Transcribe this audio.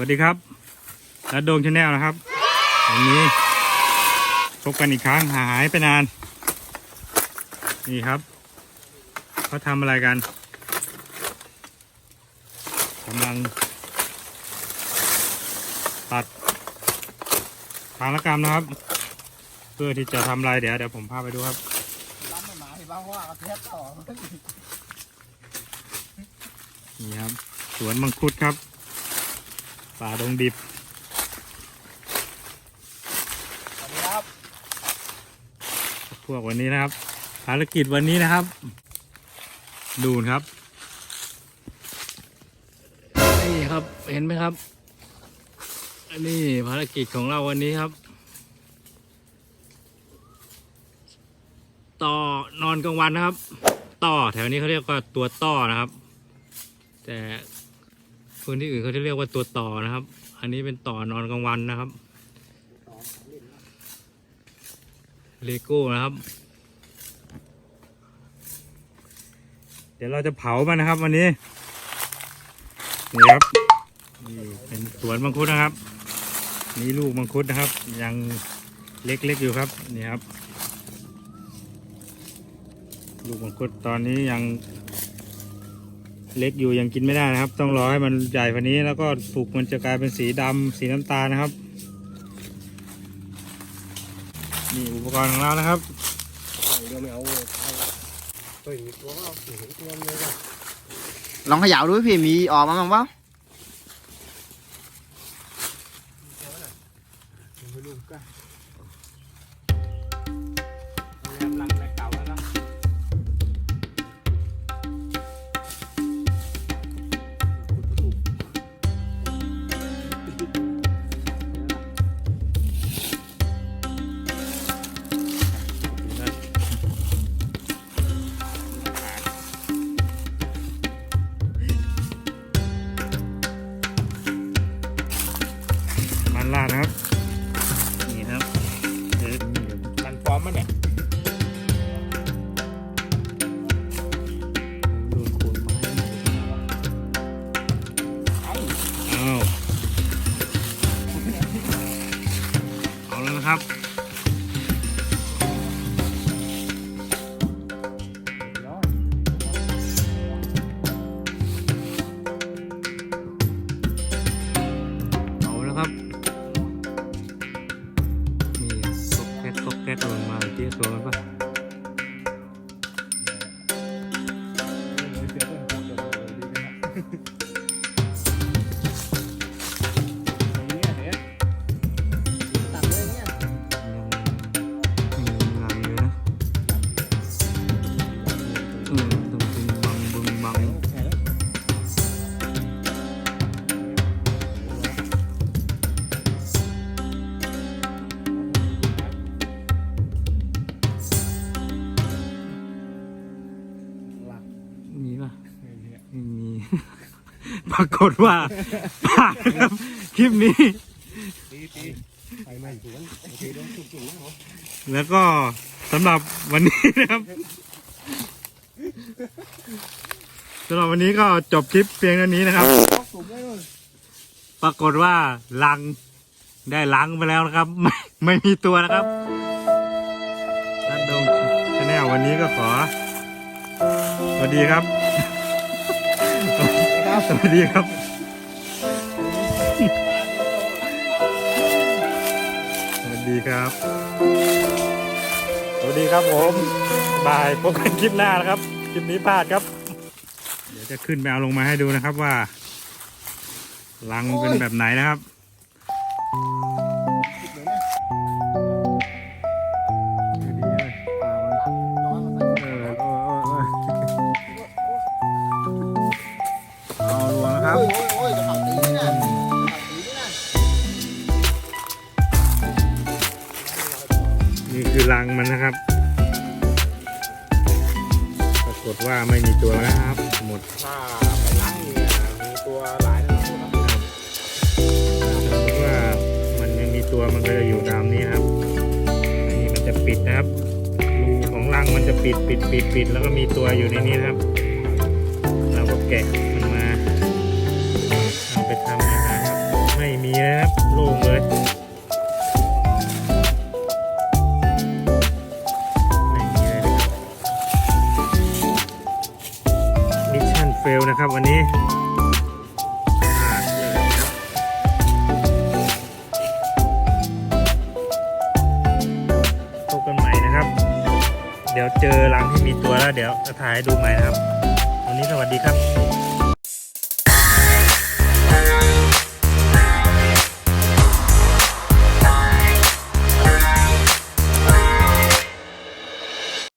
วัสดีครับรัดโดงชาแนลนะครับ วันนี้พบกันอีกครั้งหายไปนาน นี่ครับเขาทำอะไรกันกำลัง ตัดทางละกรรมนะครับ เพื่อที่จะทำอะไรเดี๋ยวเดี๋ยวผมพาไปดูครับรับไม่มาที่บ้าว่าเทปต่อนี่ครับ สวนมังคุดครับ ป่าดงดิบสวัสดีครับ พวกวันนี้นะครับ ภารกิจวันนี้นะครับ ดูนครับ นี่ครับเห็นไหมครับอันนี้ภารกิจของเราวันนี้ครับ ต่อนอนกลางวันนะครับ ต่อแถวนี้เขาเรียกว่าตัวต่อนะครับ แต่ คนที่อื่นเขาจะเรียกว่าตัวต่อนะครับ อันนี้เป็นต่อนอนกลางวันนะครับ เลโก้นะครับ เดี๋ยวเราจะเผามันนะครับ วันนี้นี่ครับนี่เป็นสวนมังคุดนะครับ นี่ลูกมังคุดนะครับ ยังเล็กๆอยู่ครับนี่ครับ ลูกมังคุดตอนนี้ยัง เล็กอยู่ยังกินไม่ได้นะครับ ต้องรอให้มันใหญ่กว่านี้แล้วก็สุกมันจะกลายเป็นสีดำสีน้ำตาลนะครับนี่อุปกรณ์ของเรานะครับเดี๋ยวไม่เอาเฮ้ยมีตัวเอาเห็นตัวเลยว่ะลองเขย่าดูพี่มีออกมาบ้างเปล่ มันลาดนะครับ นี่ครับมันฟอร์มมันเนี่ยดนโคนไม้อ้าวเอาแล้วนะครับ แก๊กก็แก๊ ปะไม่มี ปรากฏว่าผ่านครับคลิปนี้ตีตีไปไม่สวนโอเคโดนสุกๆนะผมแล้วก็สำหรับวันนี้นะครับสำหรับวันนี้ก็จบคลิปเพียงเท่านี้นะครับสุกได้เลยปรากฏว่าลังได้ลังไปแล้วนะครับ ไม่ไม่มีตัวนะครับนัดดงชาแนลวันนี้ก็ขอสวัสดีครับครับ สวัสดีครับ สวัสดีครับ สวัสดีครับผมบายพบกันคลิปหน้านะครับ คลิปนี้พลาดครับ เดี๋ยวจะขึ้นไปเอาลงมาให้ดูนะครับว่ารังเป็นแบบไหนนะครับ รังมันนะครับ ปรากฏว่าไม่มีตัวนะครับ หมดถ้าไปล้างเนี่ยมีตัวหลายนะครับสมมติว่ามันยังมีตัวมันก็จะอยู่ตามนี้ครับอันนี้มันจะปิดนะครับ รูของรังมันจะปิดปิดปิดปิดแล้วก็มีตัวอยู่ในนี้นะครับ เราก็แกะมันมาเอาไปทำอาหารครับ ไมีเลยนะครับโล่งเลย นะครับวันนี้พบกันใหม่นะครับ เดี๋ยวเจอรังที่มีตัวแล้วเดี๋ยวจะถ่ายให้ดูใหม่นะครับ วันนี้สวัสดีครับ